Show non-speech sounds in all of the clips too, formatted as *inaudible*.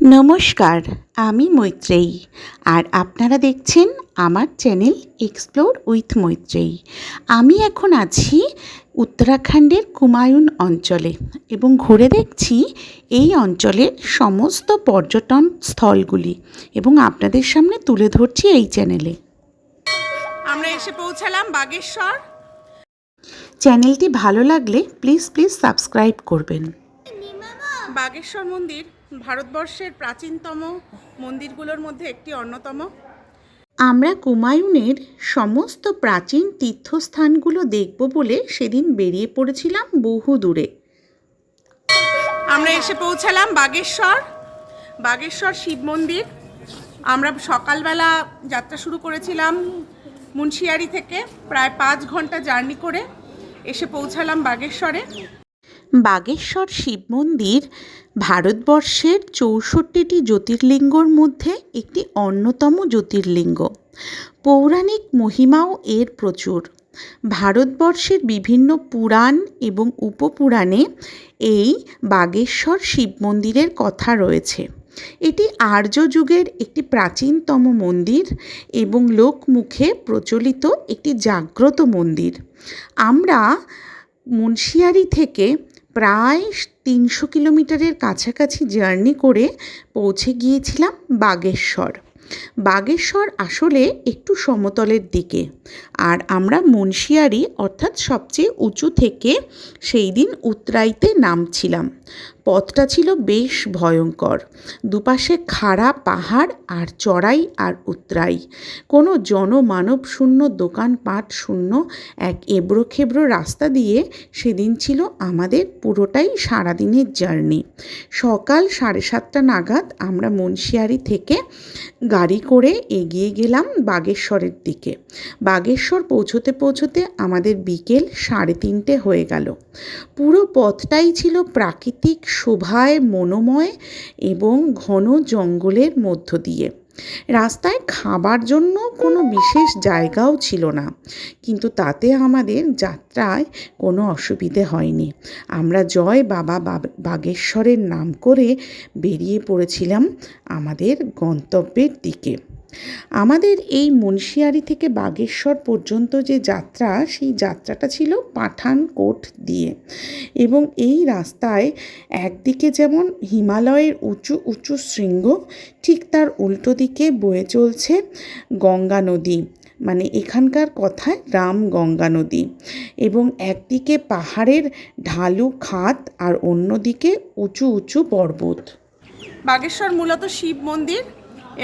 নমস্কার আমি মৈত্রেয়ী। আর আপনারা দেখছেন আমার চ্যানেল এক্সপ্লোর উইথ মৈত্রেয়ী। আমি এখন আছি উত্তরাখণ্ডের কুমায়ুন অঞ্চলে এবং ঘুরে দেখছি এই অঞ্চলের সমস্ত পর্যটন স্থলগুলি এবং আপনাদের সামনে তুলে ধরছি এই চ্যানেলে। আমরা এসে পৌঁছালাম বাগেশ্বর। চ্যানেলটি ভালো লাগলে প্লিজ প্লিজ সাবস্ক্রাইব করবেন। বাগেশ্বর মন্দির। ভারতবর্ষের প্রাচীনতম মন্দিরগুলোর মধ্যে একটি অন্যতম। আমরা কুমায়ুনের সমস্ত প্রাচীন তীর্থস্থানগুলো দেখব বলে সেদিন বেরিয়ে পড়েছিলাম বহু দূরে। আমরা এসে পৌঁছালাম বাগেশ্বর। বাগেশ্বর শিব মন্দির। আমরা সকালবেলা যাত্রা শুরু করেছিলাম মুন্সিয়ারি থেকে প্রায় পাঁচ ঘণ্টা জার্নি করে এসে পৌঁছালাম বাগেশ্বরে। বাগেশ্বর শিব মন্দির ভারতবর্ষের চৌষট্টিটি জ্যোতির্লিঙ্গর মধ্যে একটি অন্যতম জ্যোতির্লিঙ্গ। পৌরাণিক মহিমাও এর প্রচুর। ভারতবর্ষের বিভিন্ন পুরাণ এবং উপপুরাণে এই বাগেশ্বর শিব মন্দিরের কথা রয়েছে। এটি আর্য যুগের একটি প্রাচীনতম মন্দির এবং লোকমুখে প্রচলিত একটি জাগ্রত মন্দির। আমরা মুন্সিয়ারি থেকে প্রায় তিনশো কিলোমিটারের কাছাকাছি জার্নি করে পৌঁছে গিয়েছিলাম বাগেশ্বর। বাগেশ্বর আসলে একটু সমতলের দিকে আর আমরা মুন্সিয়ারি অর্থাৎ সবচেয়ে উঁচু থেকে সেই দিন উতরাইতে নামছিলাম। পথটা ছিল বেশ ভয়ঙ্কর। দুপাশে খাড়া পাহাড় আর চড়াই আর উতরাই। কোনো জনমানব শূন্য, দোকানপাট শূন্য, এক এবড়ো খেবড়ো রাস্তা দিয়ে সেদিন ছিল আমাদের পুরোটাই সারাদিনের জার্নি। সকাল সাড়ে সাতটা নাগাদ আমরা মুন্সিয়ারি থেকে গাড়ি করে এগিয়ে গেলাম বাগেশ্বরের দিকে। বাগেশ্বর পৌঁছতে পৌঁছতে আমাদের বিকেল সাড়ে তিনটে হয়ে গেল। পুরো পথটাই ছিল প্রাকৃতিক শোভায় মনোময় এবং ঘন জঙ্গলের মধ্য দিয়ে। রাস্তায় খাবার জন্য কোনো বিশেষ জায়গাও ছিল না। কিন্তু তাতে আমাদের যাত্রায় কোনো অসুবিধে হয়নি। আমরা জয় বাবা বাগেশ্বরের নাম করে বেরিয়ে পড়েছিলাম আমাদের গন্তব্যের দিকে। আমাদের এই মুন্সিয়ারি থেকে বাগেশ্বর পর্যন্ত যে যাত্রা, সেই যাত্রাটা ছিল পাঠানকোট দিয়ে। এবং এই রাস্তায় একদিকে যেমন হিমালয়ের উঁচু উঁচু শৃঙ্গ, ঠিক তার উল্টো দিকে বয়ে চলছে গঙ্গা নদী। মানে এখানকার কথায় রাম গঙ্গা নদী। এবং একদিকে পাহাড়ের ঢালু খাত আর অন্যদিকে উঁচু উঁচু পর্বত। বাগেশ্বর মূলত শিব মন্দির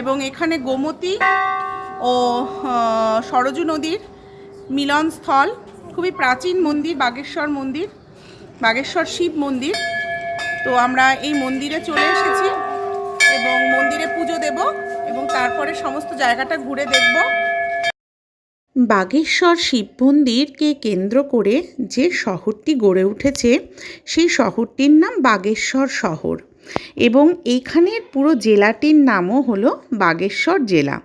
এবং এখানে গোমতী ও সরজু নদীর মিলনস্থল, খুবই প্রাচীন মন্দির, বাগেশ্বর মন্দির, বাগেশ্বর শিব মন্দির। তো আমরা এই মন্দিরে চলে এসেছি এবং মন্দিরে পুজো দেব এবং তারপরে সমস্ত জায়গাটা ঘুরে দেখব। বাগেশ্বর শিব মন্দিরকে কেন্দ্র করে যে শহরটি গড়ে উঠেছে, সেই শহরটির নাম বাগেশ্বর শহর। এবং এইখানের পুরো জেলাটির নামও হলো বাগেশ্বর জেলা।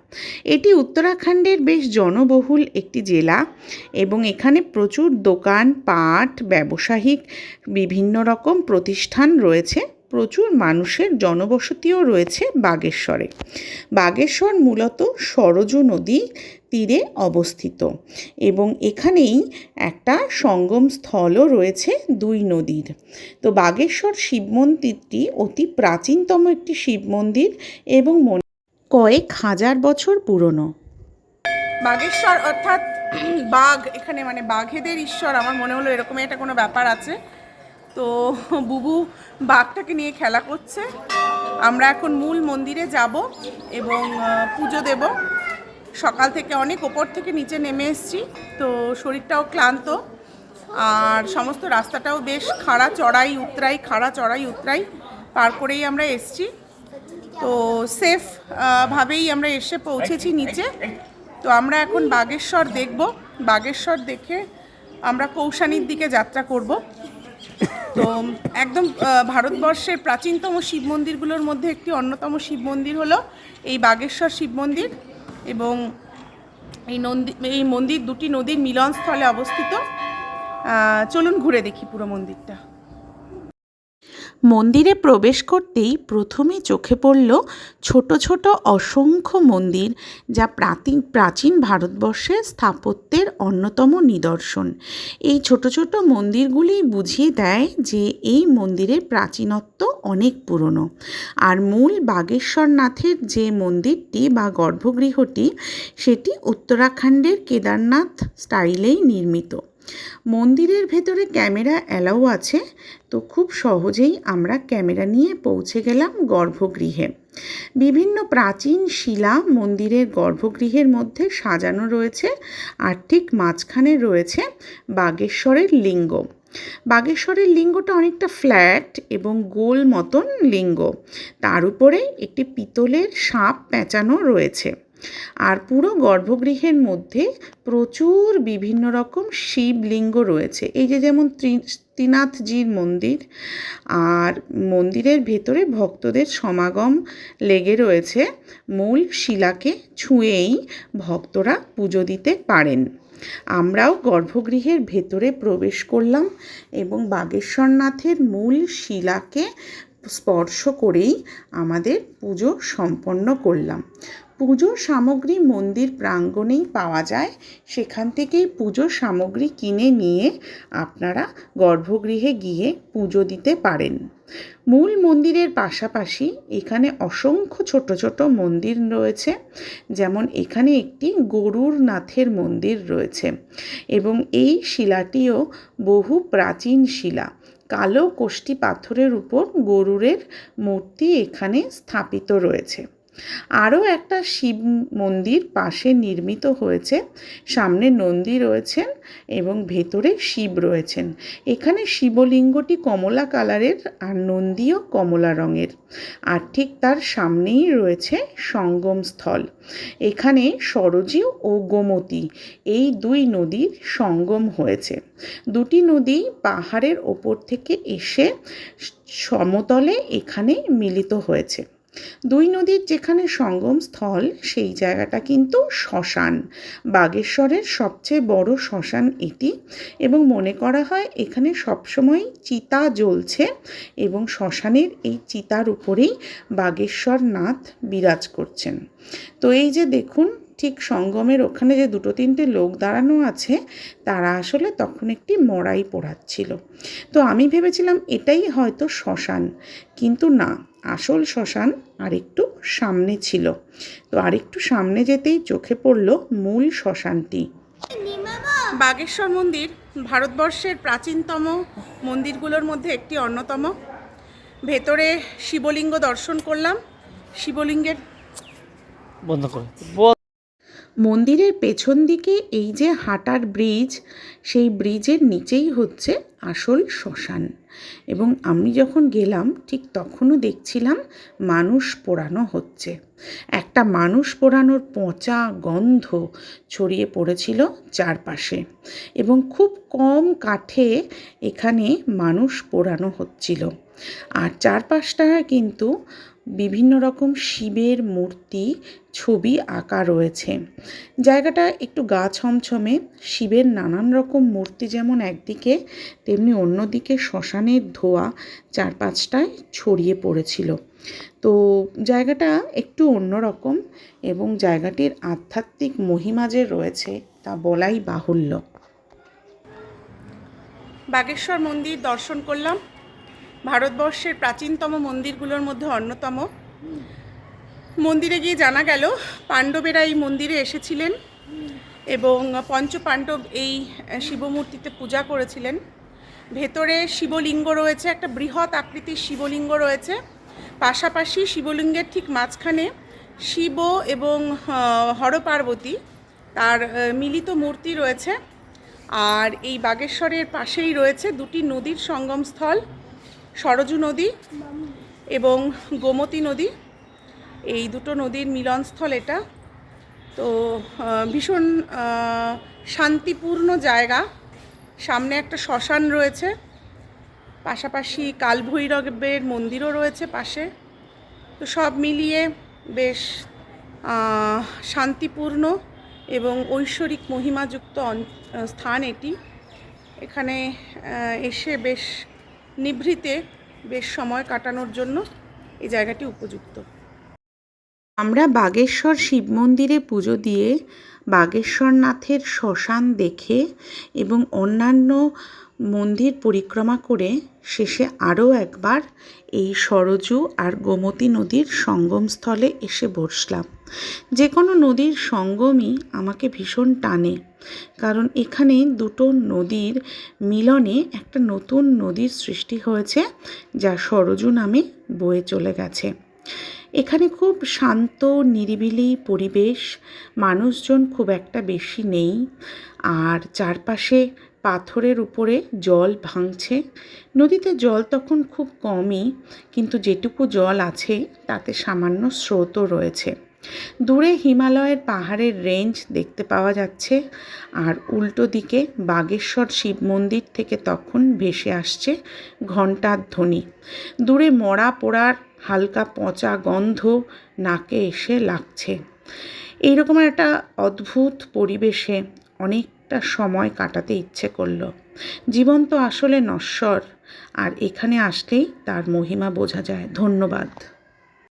এটি উত্তরাখণ্ডের বেশ জনবহুল একটি জেলা এবং এখানে প্রচুর দোকান, পাট, ব্যবসায়িক বিভিন্ন রকম প্রতিষ্ঠান রয়েছে। প্রচুর মানুষের জনবসতিও রয়েছে বাগেশ্বরে। বাগেশ্বর মূলত সরজু নদী তীরে অবস্থিত। এবং এখানেই একটা সঙ্গম স্থলও রয়েছে দুই নদীর। তো বাগেশ্বর শিব মন্দিরটি অতি প্রাচীনতম একটি শিব মন্দির এবং কয়েক হাজার বছর পুরনো। বাগেশ্বর অর্থাৎ *clears throat* বাঘ, এখানে মানে বাঘেদের ঈশ্বর, আমার মনে হলো এরকম একটা কোনো ব্যাপার আছে। তো *laughs* বুবু বাঘটাকে নিয়ে খেলা করছে। আমরা এখন মূল মন্দিরে যাব এবং পুজো দেব। সকাল থেকে অনেক ওপর থেকে নিচে নেমে এসেছি, তো শরীরটাও ক্লান্ত। আর সমস্ত রাস্তাটাও বেশ খাড়া চড়াই উতরাই, খাড়া চড়াই উতরাই পার করেই আমরা এসছি। তো সেফ ভাবেই আমরা এসে পৌঁছেছি নিচে। তো আমরা এখন বাগেশ্বর দেখব। বাগেশ্বর দেখে আমরা কৌশানির দিকে যাত্রা করব। তো একদম ভারতবর্ষের প্রাচীনতম শিব মন্দিরগুলোর মধ্যে একটি অন্যতম শিব মন্দির হলো এই বাগেশ্বর শিব মন্দির। এবং এই নন্দী এই মন্দির দুটি নদীর মিলনস্থলে অবস্থিত। চলুন ঘুরে দেখি পুরো মন্দিরটা। মন্দিরে প্রবেশ করতেই প্রথমে চোখে পড়ল ছোট ছোট অসংখ্য মন্দির, যা প্রাচীন প্রাচীন ভারতবর্ষের স্থাপত্যের অন্যতম নিদর্শন। এই ছোট ছোট মন্দিরগুলি বুঝিয়ে দেয় যে এই মন্দিরের প্রাচীনত্ব অনেক পুরনো। আর মূল বাগেশ্বরনাথের যে মন্দিরটি বা গর্ভগৃহটি, সেটি উত্তরাখণ্ডের কেদারনাথ স্টাইলেই নির্মিত। মন্দিরের ভেতরে ক্যামেরা অ্যালাউ আছে, তো খুব সহজেই আমরা ক্যামেরা নিয়ে পৌঁছে গেলাম গর্ভগৃহে। বিভিন্ন প্রাচীন শিলা মন্দিরের গর্ভগৃহের মধ্যে সাজানো রয়েছে আর ঠিক মাঝখানে রয়েছে বাগেশ্বরের লিঙ্গ। বাগেশ্বরের লিঙ্গটা অনেকটা ফ্ল্যাট এবং গোল মতন লিঙ্গ। তার উপরে একটি পিতলের সাপ পেঁচানো রয়েছে। আর পুরো গর্ভগৃহের মধ্যে প্রচুর বিভিন্ন রকম শিবলিঙ্গ রয়েছে। এই যে যেমন ত্রি- ত্রিনাথজির মন্দির আর মন্দিরের ভেতরে ভক্তদের সমাগম লেগে রয়েছে। মূল শিলাকে ছুঁয়েই ভক্তরা পুজো দিতে পারেন। আমরাও গর্ভগৃহের ভেতরে প্রবেশ করলাম এবং বাগেশ্বরনাথের মূল শিলাকে স্পর্শ করেই আমাদের পুজো সম্পন্ন করলাম। পুজোর সামগ্রী মন্দির প্রাঙ্গণেই পাওয়া যায়। সেখান থেকেই পুজোর সামগ্রী কিনে নিয়ে আপনারা গর্ভগৃহে গিয়ে পুজো দিতে পারেন। মূল মন্দিরের পাশাপাশি এখানে অসংখ্য ছোট ছোট মন্দির রয়েছে। যেমন এখানে একটি গরুর নাথের মন্দির রয়েছে এবং এই শিলাটিও বহু প্রাচীন শিলা। কালো কোষ্টি পাথরের উপর গরুরের মূর্তি এখানে স্থাপিত রয়েছে। আরও একটা শিব মন্দির পাশে নির্মিত হয়েছে। সামনে নন্দী রয়েছেন এবং ভেতরে শিব রয়েছেন। এখানে শিবলিঙ্গটি কমলা কালারের আর নন্দীও কমলা রঙের। আর ঠিক তার সামনেই রয়েছে সঙ্গম স্থল। এখানে সরজী ও গোমতী এই দুই নদীর সঙ্গম হয়েছে। দুটি নদী পাহাড়ের ওপর থেকে এসে সমতলে এখানে মিলিত হয়েছে। দুই নদীর যেখানে সঙ্গম স্থল, সেই জায়গাটা কিন্তু শ্মশান। বাগেশ্বরের সবচেয়ে বড় শ্মশান এটি এবং মনে করা হয় এখানে সবসময় চিতা জ্বলছে এবং শ্মশানের এই চিতার উপরেই বাগেশ্বর নাথ বিরাজ করছেন। তো এই যে দেখুন, ঠিক সঙ্গমের ওখানে যে দুটো তিনটে লোক দাঁড়ানো আছে, তারা আসলে তখন একটি মড়াই পোড়াচ্ছিল তো আমি ভেবেছিলাম এটাই হয়তো শ্মশান, কিন্তু না। আসল শ্মশান আরেকটু সামনে ছিল। তো আরেকটু সামনে যেতেই চোখে পড়ল মূল শ্মশানটি। বাগেশ্বর মন্দির ভারতবর্ষের প্রাচীনতম মন্দিরগুলোর মধ্যে একটি অন্যতম। ভেতরে শিবলিঙ্গ দর্শন করলাম। শিবলিঙ্গের বন্ধ করে। মন্দিরের পেছন দিকে এই যে হাঁটার ব্রিজ, সেই ব্রিজের নিচেই হচ্ছে আসল শ্মশান। এবং আমি যখন গেলাম, ঠিক তখনও দেখছিলাম মানুষ পোড়ানো হচ্ছে। একটা মানুষ পোড়ানোর পচা গন্ধ ছড়িয়ে পড়েছিল চারপাশে এবং খুব কম কাঠে এখানে মানুষ পোড়ানো হচ্ছিল। আর চারপাশটা কিন্তু বিভিন্ন রকম শিবের মূর্তি ছবি আঁকা রয়েছে। জায়গাটা একটু গা ছমছমে, শিবের নানান রকম মূর্তি যেমন একদিকে, তেমনি অন্যদিকে শ্মশানের ধোয়া চার পাঁচটায় ছড়িয়ে পড়েছিল। তো জায়গাটা একটু অন্যরকম এবং জায়গাটির আধ্যাত্মিক মহিমা যে রয়েছে তা বলাই বাহুল্য। বাগেশ্বর মন্দির দর্শন করলাম। ভারতবর্ষের প্রাচীনতম মন্দিরগুলোর মধ্যে অন্যতম। মন্দিরে গিয়ে জানা গেল, পাণ্ডবেরা এই মন্দিরে এসেছিলেন এবং পঞ্চপাণ্ডব এই শিবমূর্তিতে পূজা করেছিলেন। ভেতরে শিবলিঙ্গ রয়েছে, একটা বৃহৎ আকৃতির শিবলিঙ্গ রয়েছে। পাশাপাশি শিবলিঙ্গের ঠিক মাঝখানে শিব এবং হরপার্বতী, তার মিলিত মূর্তি রয়েছে। আর এই বাগেশ্বরের পাশেই রয়েছে দুটি নদীর সঙ্গমস্থল। সরজু নদী এবং গোমতী নদী। এই দুটো নদীর মিলনস্থল এটা। তো ভীষণ শান্তিপূর্ণ জায়গা। সামনে একটা শ্মশান রয়েছে। পাশাপাশি কালভৈরবের মন্দিরও রয়েছে পাশে। তো সব মিলিয়ে বেশ শান্তিপূর্ণ এবং ঐশ্বরিক মহিমাযুক্ত স্থান এটি। এখানে এসে বেশ নিভৃতে বেশ সময় কাটানোর জন্য এই জায়গাটি উপযুক্ত। আমরা বাগেশ্বর শিব মন্দিরে পুজো দিয়ে বাগেশ্বরনাথের শ্মশান দেখে এবং অন্যান্য মন্দির পরিক্রমা করে শেষে আরও একবার এই সরজু আর গোমতী নদীর সঙ্গমস্থলে এসে বসলাম। যে কোনো নদীর সঙ্গমই আমাকে ভীষণ টানে, কারণ এখানে দুটো নদীর মিলনে একটা নতুন নদীর সৃষ্টি হয়েছে, যা সরজু নামে বয়ে চলে গেছে। এখানে খুব শান্ত, নিরিবিলি পরিবেশ, মানুষজন খুব একটা বেশি নেই, আর চারপাশে পাথরের উপরে জল ভাঙছে। নদীতে জল তখন খুব কমই, কিন্তু যেটুকু জল আছে, তাতে সামান্য স্রোতও রয়েছে। দূরে হিমালয়ের পাহাড়ের রেঞ্জ দেখতে পাওয়া যাচ্ছে, আর উল্টো দিকে বাগেশ্বর শিব মন্দির থেকে তখন ভেসে আসছে ঘণ্টার ধ্বনি। দূরে মরা পোড়ার হালকা পচা গন্ধ নাকে এসে লাগছে। এইরকম একটা অদ্ভুত পরিবেশে অনেকটা সময় কাটাতে ইচ্ছে করল। জীবন তো আসলে নশ্বর, আর এখানে আসলেই তার মহিমা বোঝা যায়। ধন্যবাদ।